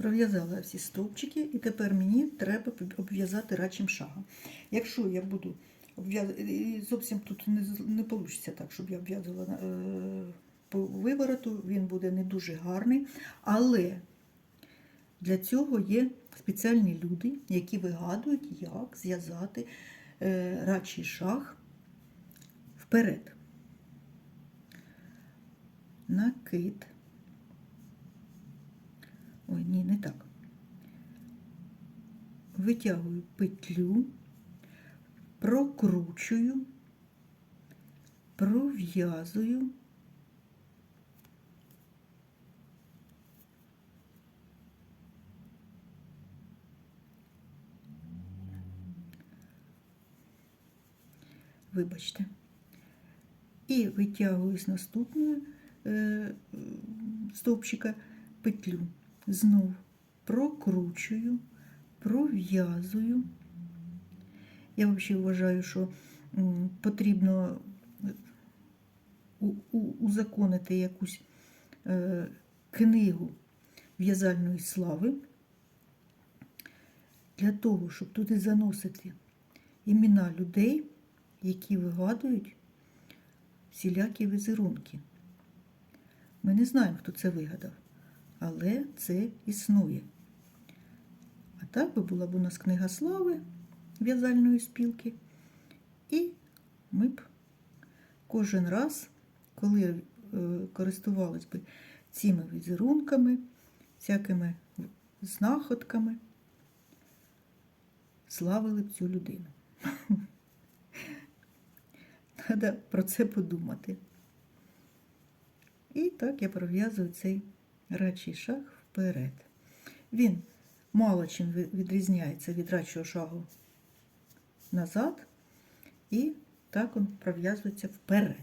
Пров'язала всі стовпчики, і тепер мені треба обв'язати рачим шагом. Якщо я буду обв'язати, зовсім тут не, не вийде так, щоб я обв'язувала е, по вивороту, він буде не дуже гарний. Але для цього є спеціальні люди, які вигадують, як зв'язати е, рачий шаг вперед. Накид. Ой, ні, не так. Витягую петлю, прокручую, пров'язую. Вибачте. І витягую з наступної е, стовпчика петлю. Знов прокручую, пров'язую. Я взагалі вважаю, що потрібно у- узаконити якусь е, книгу в'язальної слави для того, щоб туди заносити імена людей, які вигадують всілякі візерунки. Ми не знаємо, хто це вигадав, але це існує. А так би була б у нас книга слави в'язальної спілки, і ми б кожен раз, коли е, користувались би цими візерунками, всякими знаходками, славили б цю людину. Треба про це подумати. І так я пров'язую цей рачий шаг вперед. Він мало чим відрізняється від рачого шагу назад, і так він пров'язується вперед.